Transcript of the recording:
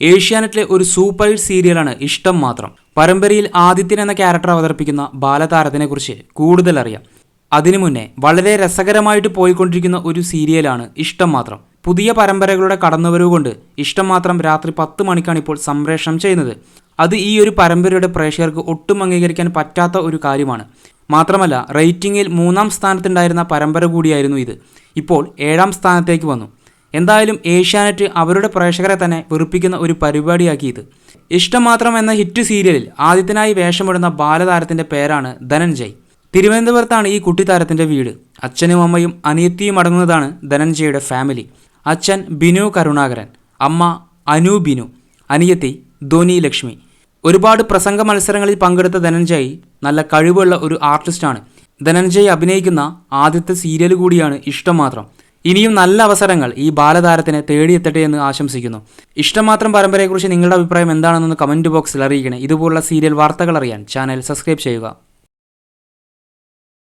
ഏഷ്യാനെറ്റിലെ ഒരു super hit സീരിയലാണ് ഇഷ്ടം മാത്രം. പരമ്പരയിൽ ആദിത്യൻ എന്ന ക്യാരക്ടർ അവതരിപ്പിക്കുന്ന ബാലതാരത്തിനെക്കുറിച്ച് കൂടുതൽ അറിയാം. അതിനു മുന്നേ വളരെ രസകരമായിട്ട് പോയിക്കൊണ്ടിരിക്കുന്ന ഒരു സീരിയലാണ് ഇഷ്ടം മാത്രം. പുതിയ പരമ്പരകളുടെ കടന്നുവരവ് കൊണ്ട് ഇഷ്ടം മാത്രം രാത്രി പത്ത് മണിക്കാണ് ഇപ്പോൾ സംപ്രേഷണം ചെയ്യുന്നത്. അത് ഈ ഒരു പരമ്പരയുടെ പ്രേക്ഷകർക്ക് ഒട്ടും അംഗീകരിക്കാൻ പറ്റാത്ത ഒരു കാര്യമാണ്. മാത്രമല്ല റേറ്റിംഗിൽ മൂന്നാം സ്ഥാനത്തുണ്ടായിരുന്ന പരമ്പര കൂടിയായിരുന്നു ഇത്. ഇപ്പോൾ ഏഴാം സ്ഥാനത്തേക്ക് വന്നു. എന്തായാലും ഏഷ്യാനെറ്റ് അവരുടെ പ്രേക്ഷകരെ തന്നെ വെറുപ്പിക്കുന്ന ഒരു പരിപാടിയാക്കി ഇത് ഇഷ്ടം മാത്രം എന്ന ഹിറ്റ് സീരിയലിൽ ആദ്യത്തിനായി വേഷമിടുന്ന ബാലതാരത്തിന്റെ പേരാണ് ധനഞ്ജയ്. തിരുവനന്തപുരത്താണ് ഈ കുട്ടിത്താരത്തിന്റെ വീട്. അച്ഛനും അമ്മയും അനിയത്തിയും അടങ്ങുന്നതാണ് ധനഞ്ജയുടെ ഫാമിലി. അച്ഛൻ ബിനു കരുണാകരൻ അമ്മ അനു ബിനു അനിയത്തി ധോനി ലക്ഷ്മി. ഒരുപാട് പ്രസംഗ മത്സരങ്ങളിൽ പങ്കെടുത്ത ധനഞ്ജയ് നല്ല കഴിവുള്ള ഒരു ആർട്ടിസ്റ്റാണ്. ധനഞ്ജയ് അഭിനയിക്കുന്ന ആദ്യത്തെ സീരിയൽ കൂടിയാണ് ഇഷ്ടം മാത്രം ഇനിയും നല്ല അവസരങ്ങൾ ഈ ബാലതാരത്തിന് തേടിയെത്തട്ടെ എന്ന് ആശംസിക്കുന്നു. ഇഷ്ടമാത്രം പരമ്പരയെക്കുറിച്ച് നിങ്ങളുടെ അഭിപ്രായം എന്താണെന്നൊന്ന് കമന്റ് ബോക്സിൽ അറിയിക്കണേ. ഇതുപോലുള്ള സീരിയൽ വാർത്തകൾ അറിയാൻ ചാനൽ സബ്സ്ക്രൈബ് ചെയ്യുക.